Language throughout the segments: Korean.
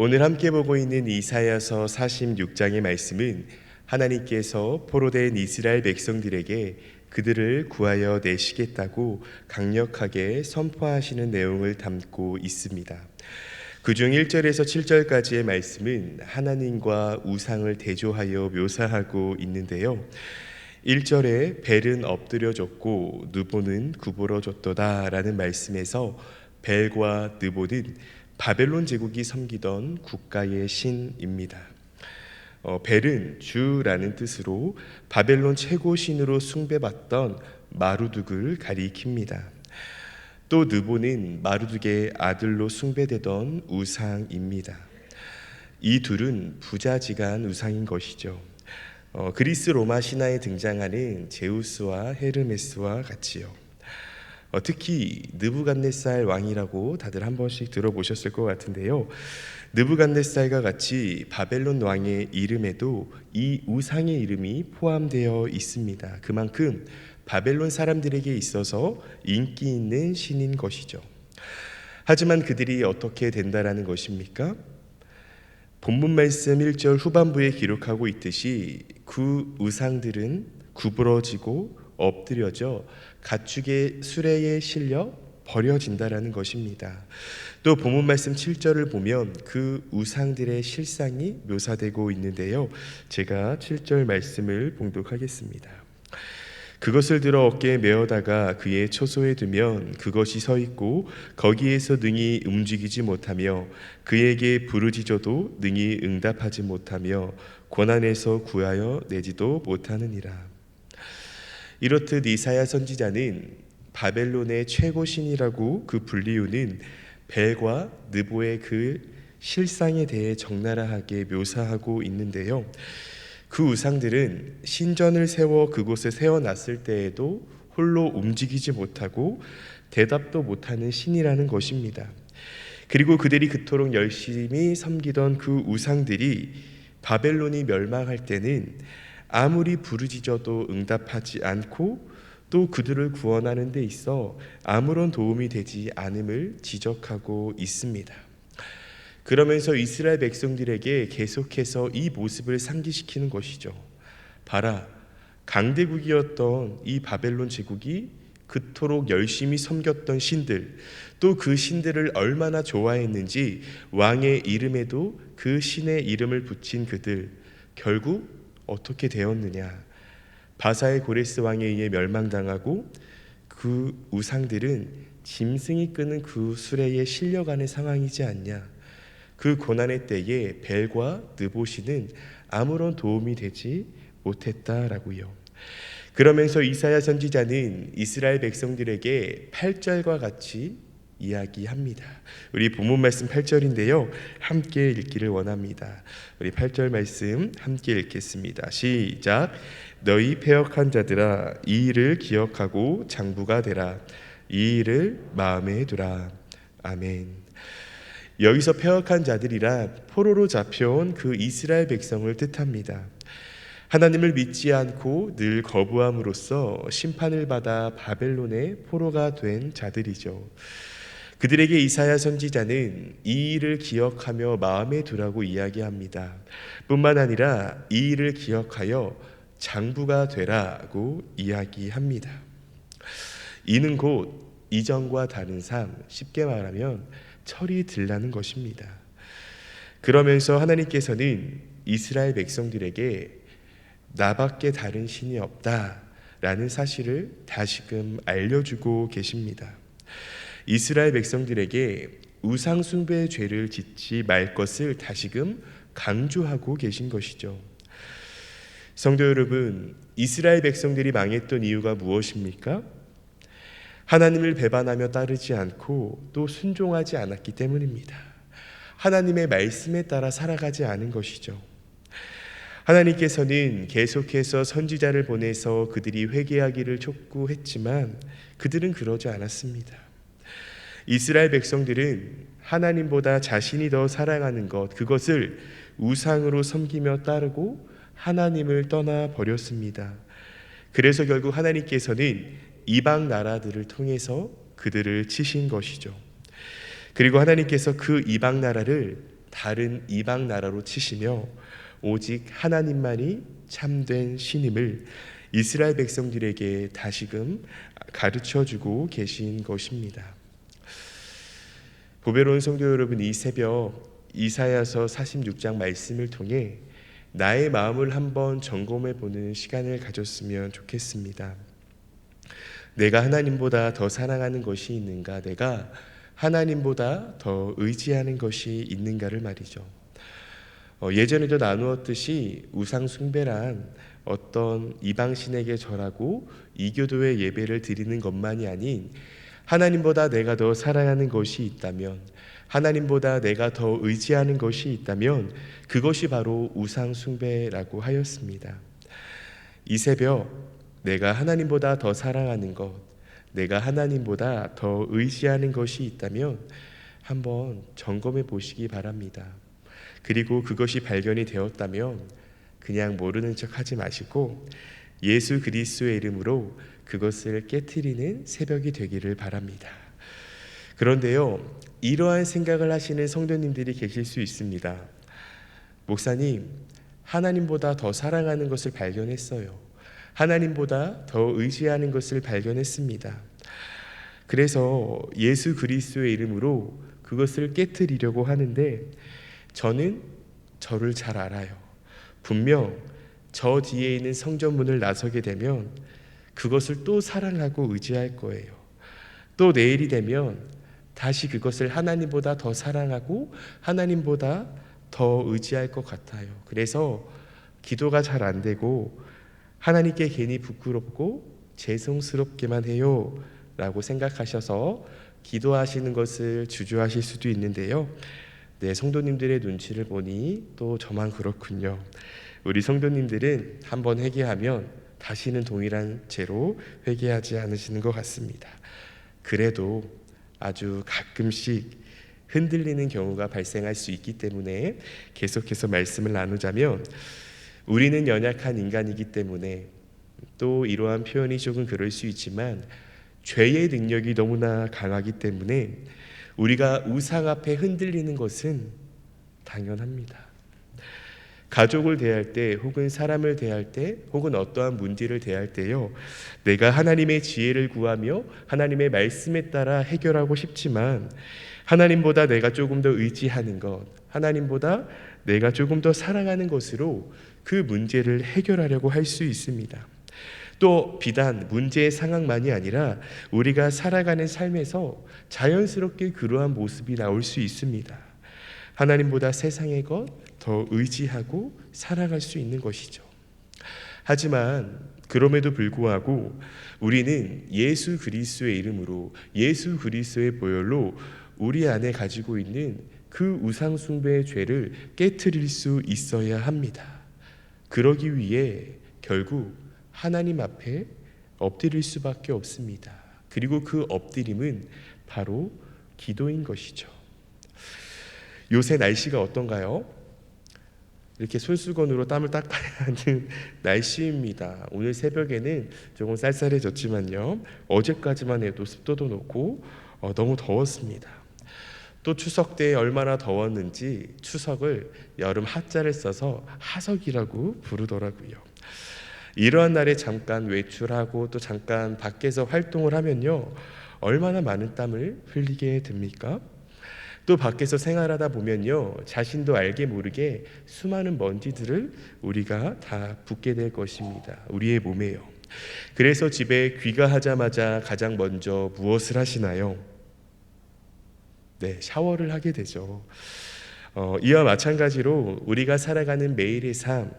오늘 함께 보고 있는 이사야서 46장의 말씀은 하나님께서 포로된 이스라엘 백성들에게 그들을 구하여 내시겠다고 강력하게 선포하시는 내용을 담고 있습니다. 그중 1절에서 7절까지의 말씀은 하나님과 우상을 대조하여 묘사하고 있는데요. 1절에 벨은 엎드려졌고 느보는 구부러졌도다라는 말씀에서 벨과 느보는 바벨론 제국이 섬기던 국가의 신입니다. 어, 벨은 주라는 뜻으로 바벨론 최고 신으로 숭배받던 마루둑을 가리킵니다. 또 느보는 마루둑의 아들로 숭배되던 우상입니다. 이 둘은 부자지간 우상인 것이죠. 어, 그리스 로마 신화에 등장하는 제우스와 헤르메스와 같이요. 어, 특히 느부갓네살 왕이라고 다들 한 번씩 들어보셨을 것 같은데요. 느부갓네살과 같이 바벨론 왕의 이름에도 이 우상의 이름이 포함되어 있습니다. 그만큼 바벨론 사람들에게 있어서 인기 있는 신인 것이죠. 하지만 그들이 어떻게 된다라는 것입니까? 본문 말씀 1절 후반부에 기록하고 있듯이 그 우상들은 구부러지고 엎드려져 가축의 수레에 실려 버려진다라는 것입니다. 또 본문 말씀 7절을 보면 그 우상들의 실상이 묘사되고 있는데요. 제가 7절 말씀을 봉독하겠습니다. 그것을 들어 어깨에 메어다가 그의 초소에 두면 그것이 서 있고 거기에서 능히 움직이지 못하며 그에게 부르짖어도 능히 응답하지 못하며 고난에서 구하여 내지도 못하느니라. 이렇듯 이사야 선지자는 바벨론의 최고 신이라고 그 불리우는 벨과 느보의 그 실상에 대해 적나라하게 묘사하고 있는데요. 그 우상들은 신전을 세워 그곳에 세워놨을 때에도 홀로 움직이지 못하고 대답도 못하는 신이라는 것입니다. 그리고 그들이 그토록 열심히 섬기던 그 우상들이 바벨론이 멸망할 때는 아무리 부르짖어도 응답하지 않고 또 그들을 구원하는 데 있어 아무런 도움이 되지 않음을 지적하고 있습니다. 그러면서 이스라엘 백성들에게 계속해서 이 모습을 상기시키는 것이죠. 봐라, 강대국이었던 이 바벨론 제국이 그토록 열심히 섬겼던 신들, 또 그 신들을 얼마나 좋아했는지 왕의 이름에도 그 신의 이름을 붙인 그들, 결국 어떻게 되었느냐? 바사의 고레스 왕에 의해 멸망당하고 그 우상들은 짐승이 끄는 그 수레에 실려가는 상황이지 않냐? 그 고난의 때에 벨과 느보시는 아무런 도움이 되지 못했다라고요. 그러면서 이사야 선지자는 이스라엘 백성들에게 8절과 같이 이야기합니다. 우리 본문 말씀 8절인데요. 함께 읽기를 원합니다. 우리 8절 말씀 함께 읽겠습니다. 시작. 너희 폐역한 자들아 이 일을 기억하고 장부가 되라. 이 일을 마음에 두라. 아멘. 여기서 폐역한 자들이라 포로로 잡혀온 그 이스라엘 백성을 뜻합니다. 하나님을 믿지 않고 늘 거부함으로써 심판을 받아 바벨론의 포로가 된 자들이죠. 그들에게 이사야 선지자는 이 일을 기억하며 마음에 두라고 이야기합니다. 뿐만 아니라 이 일을 기억하여 장부가 되라고 이야기합니다. 이는 곧 이전과 다른 삶, 쉽게 말하면 철이 들라는 것입니다. 그러면서 하나님께서는 이스라엘 백성들에게 나밖에 다른 신이 없다 라는 사실을 다시금 알려주고 계십니다. 이스라엘 백성들에게 우상 숭배의 죄를 짓지 말 것을 다시금 강조하고 계신 것이죠. 성도 여러분, 이스라엘 백성들이 망했던 이유가 무엇입니까? 하나님을 배반하며 따르지 않고 또 순종하지 않았기 때문입니다. 하나님의 말씀에 따라 살아가지 않은 것이죠. 하나님께서는 계속해서 선지자를 보내서 그들이 회개하기를 촉구했지만 그들은 그러지 않았습니다. 이스라엘 백성들은 하나님보다 자신이 더 사랑하는 것, 그것을 우상으로 섬기며 따르고 하나님을 떠나 버렸습니다. 그래서 결국 하나님께서는 이방 나라들을 통해서 그들을 치신 것이죠. 그리고 하나님께서 그 이방 나라를 다른 이방 나라로 치시며 오직 하나님만이 참된 신임을 이스라엘 백성들에게 다시금 가르쳐 주고 계신 것입니다. 보배로운 성도 여러분, 이 새벽 이사야서 46장 말씀을 통해 나의 마음을 한번 점검해 보는 시간을 가졌으면 좋겠습니다. 내가 하나님보다 더 사랑하는 것이 있는가? 내가 하나님보다 더 의지하는 것이 있는가를 말이죠. 어, 예전에도 나누었듯이 우상 숭배란 어떤 이방신에게 절하고 이교도의 예배를 드리는 것만이 아닌 하나님보다 내가 더 사랑하는 것이 있다면 하나님보다 내가 더 의지하는 것이 있다면 그것이 바로 우상 숭배라고 하였습니다. 이 새벽 내가 하나님보다 더 사랑하는 것, 내가 하나님보다 더 의지하는 것이 있다면 한번 점검해 보시기 바랍니다. 그리고 그것이 발견이 되었다면 그냥 모르는 척 하지 마시고 예수 그리스도의 이름으로 그것을 깨뜨리는 새벽이 되기를 바랍니다. 그런데요, 이러한 생각을 하시는 성도님들이 계실 수 있습니다. 목사님, 하나님보다 더 사랑하는 것을 발견했어요. 하나님보다 더 의지하는 것을 발견했습니다. 그래서 예수 그리스도의 이름으로 그것을 깨뜨리려고 하는데 저는 저를 잘 알아요. 분명 저 뒤에 있는 성전문을 나서게 되면 그것을 또 사랑하고 의지할 거예요. 또 내일이 되면 다시 그것을 하나님보다 더 사랑하고 하나님보다 더 의지할 것 같아요. 그래서 기도가 잘 안 되고 하나님께 괜히 부끄럽고 죄송스럽게만 해요. 라고 생각하셔서 기도하시는 것을 주저하실 수도 있는데요. 네, 성도님들의 눈치를 보니 또 저만 그렇군요. 우리 성도님들은 한번 회개하면 다시는 동일한 죄로 회개하지 않으시는 것 같습니다. 그래도 아주 가끔씩 흔들리는 경우가 발생할 수 있기 때문에 계속해서 말씀을 나누자면 우리는 연약한 인간이기 때문에 또 이러한 표현이 조금 그럴 수 있지만 죄의 능력이 너무나 강하기 때문에 우리가 우상 앞에 흔들리는 것은 당연합니다. 가족을 대할 때 혹은 사람을 대할 때 혹은 어떠한 문제를 대할 때요. 내가 하나님의 지혜를 구하며 하나님의 말씀에 따라 해결하고 싶지만 하나님보다 내가 조금 더 의지하는 것, 하나님보다 내가 조금 더 사랑하는 것으로 그 문제를 해결하려고 할 수 있습니다. 또 비단 문제의 상황만이 아니라 우리가 살아가는 삶에서 자연스럽게 그러한 모습이 나올 수 있습니다. 하나님보다 세상의 것 더 의지하고 살아갈 수 있는 것이죠. 하지만 그럼에도 불구하고 우리는 예수 그리스도의 이름으로 예수 그리스도의 보혈로 우리 안에 가지고 있는 그 우상 숭배의 죄를 깨뜨릴 수 있어야 합니다. 그러기 위해 결국 하나님 앞에 엎드릴 수밖에 없습니다. 그리고 그 엎드림은 바로 기도인 것이죠. 요새 날씨가 어떤가요? 이렇게 손수건으로 땀을 닦아야 하는 날씨입니다. 오늘 새벽에는 조금 쌀쌀해졌지만요. 어제까지만 해도 습도도 높고 어, 너무 더웠습니다. 또 추석 때 얼마나 더웠는지 추석을 여름 하자를 써서 하석이라고 부르더라고요. 이러한 날에 잠깐 외출하고 또 잠깐 밖에서 활동을 하면요. 얼마나 많은 땀을 흘리게 됩니까? 또 밖에서 생활하다 보면요. 자신도 알게 모르게 수많은 먼지들을 우리가 다 붓게 될 것입니다. 우리의 몸에요. 그래서 집에 귀가하자마자 가장 먼저 무엇을 하시나요? 네, 샤워를 하게 되죠. 어, 이와 마찬가지로 우리가 살아가는 매일의 삶,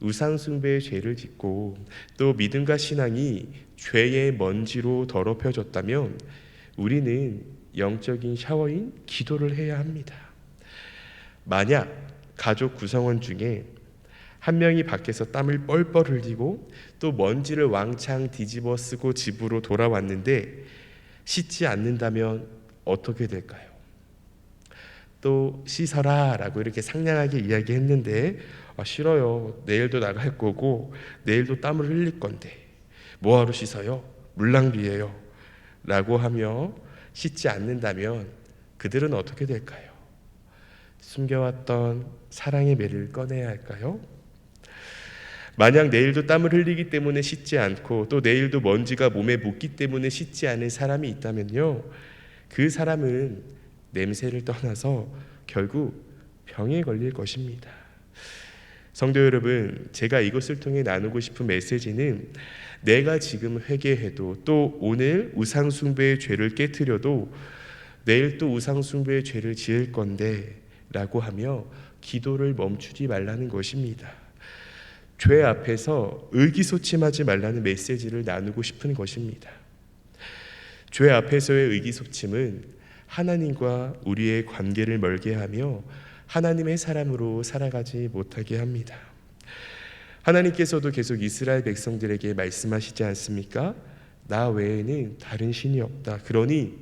우상숭배의 죄를 짓고 또 믿음과 신앙이 죄의 먼지로 더럽혀졌다면 우리는 영적인 샤워인 기도를 해야 합니다. 만약 가족 구성원 중에 한 명이 밖에서 땀을 뻘뻘 흘리고 또 먼지를 왕창 뒤집어 쓰고 집으로 돌아왔는데 씻지 않는다면 어떻게 될까요? 또 씻어라 라고 이렇게 상냥하게 이야기했는데 아, 싫어요. 내일도 나갈 거고 내일도 땀을 흘릴 건데 뭐하러 씻어요? 물 낭비예요. 라고 하며 씻지 않는다면 그들은 어떻게 될까요? 숨겨왔던 사랑의 매를 꺼내야 할까요? 만약 내일도 땀을 흘리기 때문에 씻지 않고 또 내일도 먼지가 몸에 묻기 때문에 씻지 않은 사람이 있다면요. 그 사람은 냄새를 떠나서 결국 병에 걸릴 것입니다. 성도 여러분, 제가 이것을 통해 나누고 싶은 메시지는 내가 지금 회개해도 또 오늘 우상숭배의 죄를 깨뜨려도 내일 또 우상숭배의 죄를 지을 건데 라고 하며 기도를 멈추지 말라는 것입니다. 죄 앞에서 의기소침하지 말라는 메시지를 나누고 싶은 것입니다. 죄 앞에서의 의기소침은 하나님과 우리의 관계를 멀게 하며 하나님의 사람으로 살아가지 못하게 합니다. 하나님께서도 계속 이스라엘 백성들에게 말씀하시지 않습니까? 나 외에는 다른 신이 없다. 그러니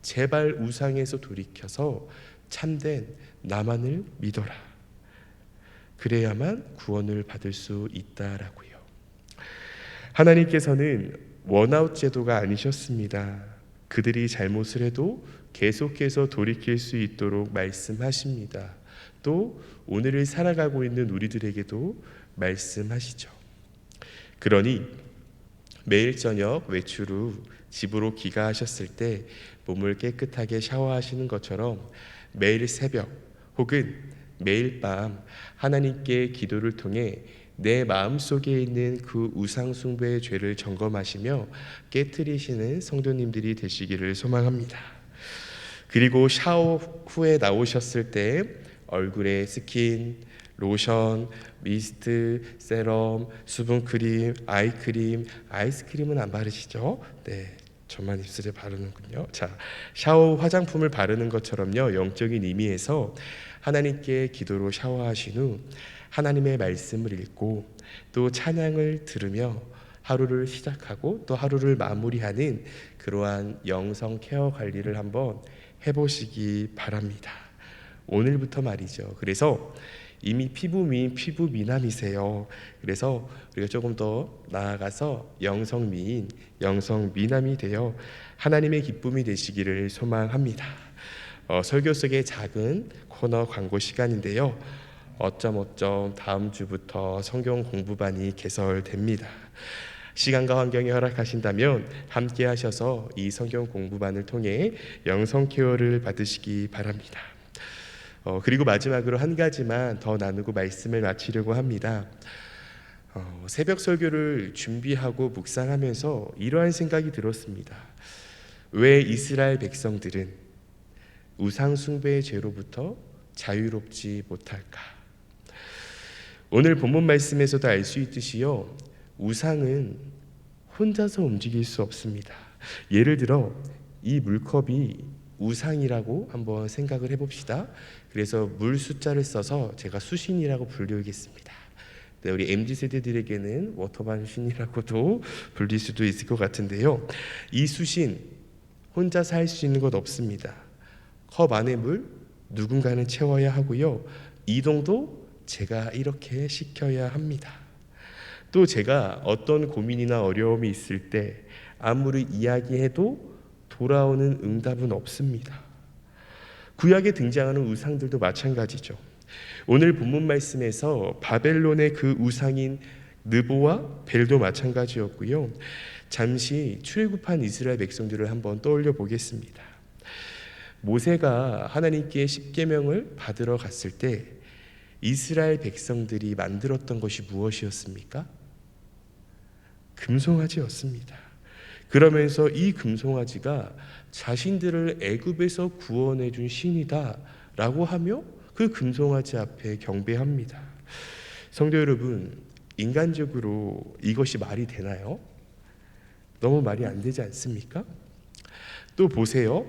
제발 우상에서 돌이켜서 참된 나만을 믿어라. 그래야만 구원을 받을 수 있다라고요. 하나님께서는 원아웃 제도가 아니셨습니다. 그들이 잘못을 해도 계속해서 돌이킬 수 있도록 말씀하십니다. 또 오늘을 살아가고 있는 우리들에게도 말씀하시죠. 그러니 매일 저녁 외출 후 집으로 귀가하셨을 때 몸을 깨끗하게 샤워하시는 것처럼 매일 새벽 혹은 매일 밤 하나님께 기도를 통해 내 마음 속에 있는 그 우상 숭배의 죄를 점검하시며 깨뜨리시는 성도님들이 되시기를 소망합니다. 그리고 샤워 후에 나오셨을 때 얼굴에 스킨, 로션, 미스트, 세럼, 수분 크림, 아이 크림, 아이스크림은 안 바르시죠? 네. 저만 입술에 바르는군요. 자, 샤워 화장품을 바르는 것처럼요. 영적인 의미에서 하나님께 기도로 샤워하신 후 하나님의 말씀을 읽고 또 찬양을 들으며 하루를 시작하고 또 하루를 마무리하는 그러한 영성 케어 관리를 한번 해보시기 바랍니다. 오늘부터 말이죠. 그래서 이미 피부 미인, 피부 미남이세요. 그래서 우리가 조금 더 나아가서 영성 미인, 영성 미남이 되어 하나님의 기쁨이 되시기를 소망합니다. 어, 설교 속의 작은 코너 광고 시간인데요. 어쩜 어쩜 다음 주부터 성경 공부반이 개설됩니다. 시간과 환경이 허락하신다면 함께 하셔서 이 성경 공부반을 통해 영성 케어를 받으시기 바랍니다. 어, 그리고 마지막으로 한 가지만 더 나누고 말씀을 마치려고 합니다. 어, 새벽 설교를 준비하고 묵상하면서 이러한 생각이 들었습니다. 왜 이스라엘 백성들은 우상 숭배의 죄로부터 자유롭지 못할까? 오늘 본문 말씀에서도 알 수 있듯이요. 우상은 혼자서 움직일 수 없습니다. 예를 들어 이 물컵이 우상이라고 한번 생각을 해봅시다. 그래서 물 숫자를 써서 제가 수신이라고 불리겠습니다. 네, 우리 mz 세대들에게는 워터반 신이라고도 불릴 수도 있을 것 같은데요. 이 수신 혼자서 할수 있는 것 없습니다. 컵 안에 물 누군가는 채워야 하고요. 이동도 제가 이렇게 시켜야 합니다. 또 제가 어떤 고민이나 어려움이 있을 때 아무리 이야기해도 돌아오는 응답은 없습니다. 구약에 등장하는 우상들도 마찬가지죠. 오늘 본문 말씀에서 바벨론의 그 우상인 느보와 벨도 마찬가지였고요. 잠시 출애굽한 이스라엘 백성들을 한번 떠올려 보겠습니다. 모세가 하나님께 십계명을 받으러 갔을 때 이스라엘 백성들이 만들었던 것이 무엇이었습니까? 금송아지였습니다. 그러면서 이 금송아지가 자신들을 애굽에서 구원해 준 신이다라고 하며 그 금송아지 앞에 경배합니다. 성도 여러분, 인간적으로 이것이 말이 되나요? 너무 말이 안 되지 않습니까? 또 보세요.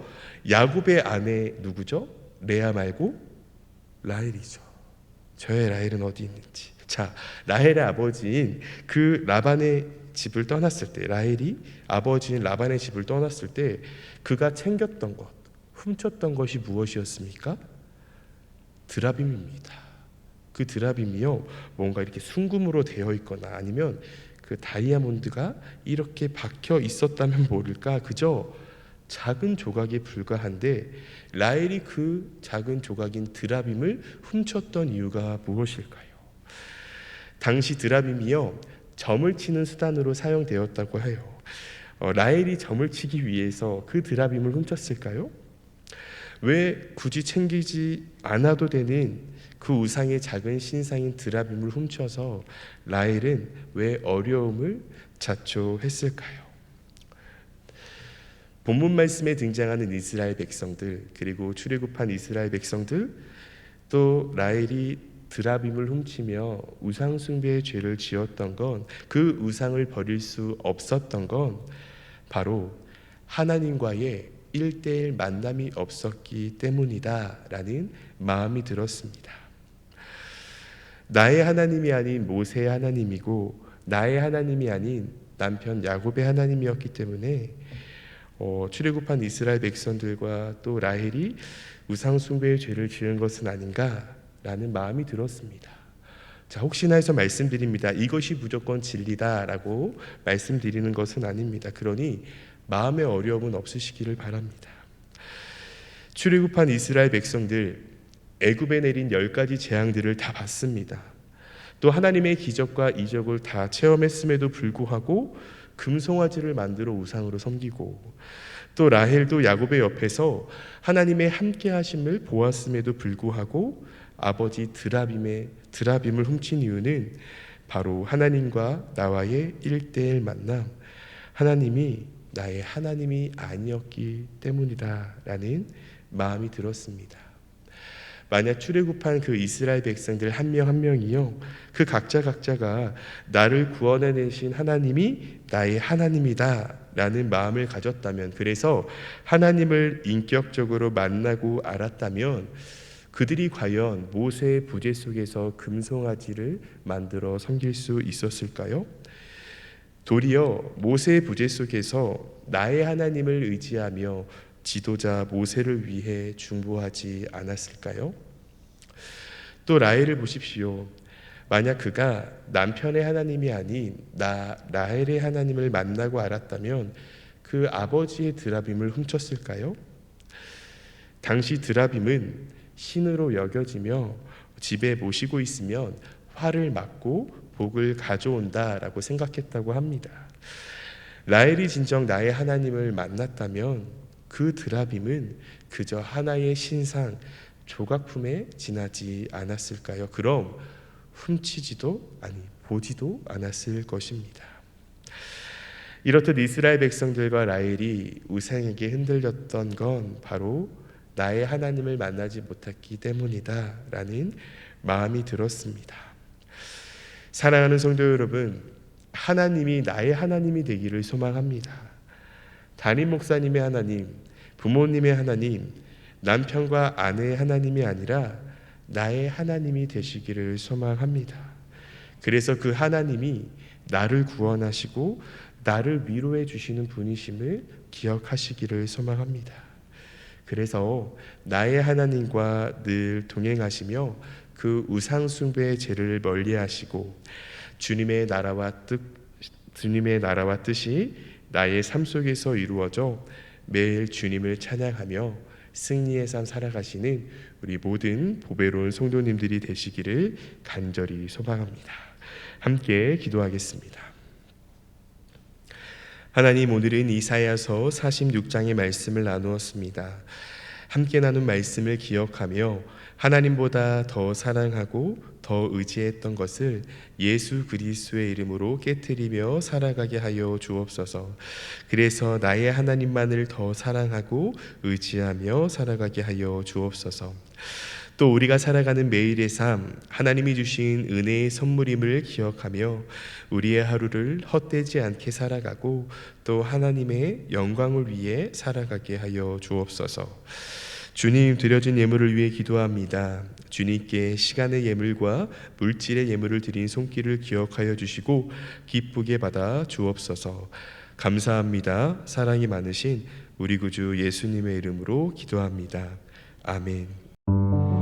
야곱의 아내 누구죠? 레아 말고 라헬이죠. 저의 라헬은 어디 있는지. 자, 라헬의 아버지인 그 라반의 집을 떠났을 때 라헬이 아버지인 라반의 집을 떠났을 때 그가 챙겼던 것, 훔쳤던 것이 무엇이었습니까? 드라빔입니다. 그 드라빔이요, 뭔가 이렇게 순금으로 되어 있거나 아니면 그 다이아몬드가 이렇게 박혀 있었다면 모를까 그저 작은 조각에 불과한데 라헬이 그 작은 조각인 드라빔을 훔쳤던 이유가 무엇일까요? 당시 드라빔이요 점을 치는 수단으로 사용되었다고 해요. 어, 라헬이 점을 치기 위해서 그 드라빔을 훔쳤을까요? 왜 굳이 챙기지 않아도 되는 그 우상의 작은 신상인 드라빔을 훔쳐서 라헬은 왜 어려움을 자초했을까요? 본문 말씀에 등장하는 이스라엘 백성들 그리고 출애굽한 이스라엘 백성들 또 라헬이 드라빔을 훔치며 우상 숭배의 죄를 지었던 건 그 우상을 버릴 수 없었던 건 바로 하나님과의 일대일 만남이 없었기 때문이다라는 마음이 들었습니다. 나의 하나님이 아닌 모세의 하나님이고 나의 하나님이 아닌 남편 야곱의 하나님이었기 때문에 어, 출애굽한 이스라엘 백성들과 또 라헬이 우상 숭배의 죄를 지은 것은 아닌가 라는 마음이 들었습니다. 자, 혹시나 해서 말씀드립니다. 이것이 무조건 진리다라고 말씀드리는 것은 아닙니다. 그러니 마음의 어려움은 없으시기를 바랍니다. 출애굽한 이스라엘 백성들 애굽에 내린 열 가지 재앙들을 다 봤습니다. 또 하나님의 기적과 이적을 다 체험했음에도 불구하고 금송아지를 만들어 우상으로 섬기고 또 라헬도 야곱의 옆에서 하나님의 함께 하심을 보았음에도 불구하고 아버지 드라빔의 드라빔을 훔친 이유는 바로 하나님과 나와의 일대일 만남 하나님이 나의 하나님이 아니었기 때문이다라는 마음이 들었습니다. 만약 출애굽한 그 이스라엘 백성들 한 명 한 명이요 그 각자 각자가 나를 구원해내신 하나님이 나의 하나님이다라는 마음을 가졌다면 그래서 하나님을 인격적으로 만나고 알았다면 그들이 과연 모세의 부재 속에서 금송아지를 만들어 섬길 수 있었을까요? 도리어 모세의 부재 속에서 나의 하나님을 의지하며 지도자 모세를 위해 중보하지 않았을까요? 또 라헬을 보십시오. 만약 그가 남편의 하나님이 아닌 나 라헬의 하나님을 만나고 알았다면 그 아버지의 드라빔을 훔쳤을까요? 당시 드라빔은 신으로 여겨지며 집에 모시고 있으면 화를 맞고 복을 가져온다라고 생각했다고 합니다. 라헬이 진정 나의 하나님을 만났다면 그 드라빔은 그저 하나의 신상 조각품에 지나지 않았을까요? 그럼 훔치지도 아니 보지도 않았을 것입니다. 이렇듯 이스라엘 백성들과 라헬이 우상에게 흔들렸던 건 바로 나의 하나님을 만나지 못했기 때문이다 라는 마음이 들었습니다. 사랑하는 성도 여러분, 하나님이 나의 하나님이 되기를 소망합니다. 담임 목사님의 하나님, 부모님의 하나님, 남편과 아내의 하나님이 아니라 나의 하나님이 되시기를 소망합니다. 그래서 그 하나님이 나를 구원하시고 나를 위로해 주시는 분이심을 기억하시기를 소망합니다. 그래서 나의 하나님과 늘 동행하시며 그 우상 숭배의 죄를 멀리하시고 주님의 나라와 뜻 주님의 나라와 뜻이 나의 삶 속에서 이루어져 매일 주님을 찬양하며 승리의 삶 살아가시는 우리 모든 보배로운 성도님들이 되시기를 간절히 소망합니다. 함께 기도하겠습니다. 하나님 오늘은 이사야서 46장의 말씀을 나누었습니다. 함께 나눈 말씀을 기억하며 하나님보다 더 사랑하고 더 의지했던 것을 예수 그리스도의 이름으로 깨뜨리며 살아가게 하여 주옵소서. 그래서 나의 하나님만을 더 사랑하고 의지하며 살아가게 하여 주옵소서. 또 우리가 살아가는 매일의 삶, 하나님이 주신 은혜의 선물임을 기억하며 우리의 하루를 헛되지 않게 살아가고 또 하나님의 영광을 위해 살아가게 하여 주옵소서. 주님 드려진 예물을 위해 기도합니다. 주님께 시간의 예물과 물질의 예물을 드린 손길을 기억하여 주시고 기쁘게 받아 주옵소서. 감사합니다. 사랑이 많으신 우리 구주 예수님의 이름으로 기도합니다. 아멘.